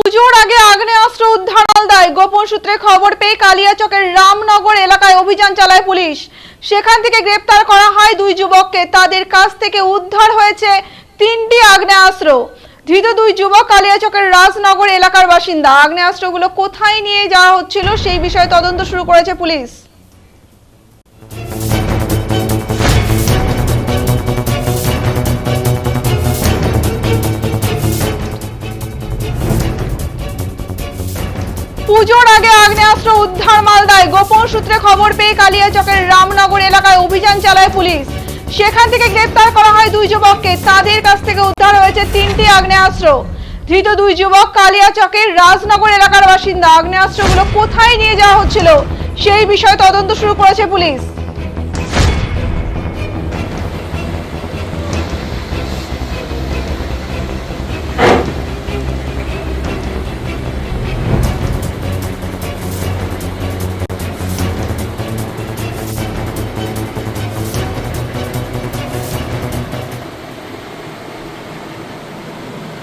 পুজোর আগে আগ্নেয়াস্ত্র উদ্ধার মালদায়। গোপন সূত্রে খবর পেয়ে কালিয়াচকের রামনগর এলাকায় অভিযান চালায় পুলিশ। সেখান থেকে গ্রেপ্তার করা হয় দুই যুবককে। তাদের কাছ থেকে উদ্ধার হয়েছে তিনটি আগ্নেয়াস্ত্র। ধৃত দুই যুবক কালিয়াচকের রাজনগর এলাকার বাসিন্দা। আগ্নেয়াস্ত্রগুলো কোথায় নিয়ে যাওয়া হচ্ছিল সেই বিষয়ে তদন্ত শুরু করেছে পুলিশ। পুজোর আগে আগ্নেয়াস্ত্র উদ্ধার মালদায়। গোপন সূত্রে খবর পেয়ে কালিয়াচকের রামনগর এলাকায় অভিযান চালায় পুলিশ। সেখান থেকে গ্রেপ্তার করা হয় দুই যুবককে। তাদের কাছ থেকে উদ্ধার হয়েছে তিনটি আগ্নেয়াস্ত্র। ধৃত দুই যুবক কালিয়াচকের রাজনগর এলাকার বাসিন্দা। আগ্নেয়াস্ত্রগুলো কোথায় নিয়ে যাওয়া হচ্ছিল সেই বিষয়ে তদন্ত শুরু করেছে পুলিশ।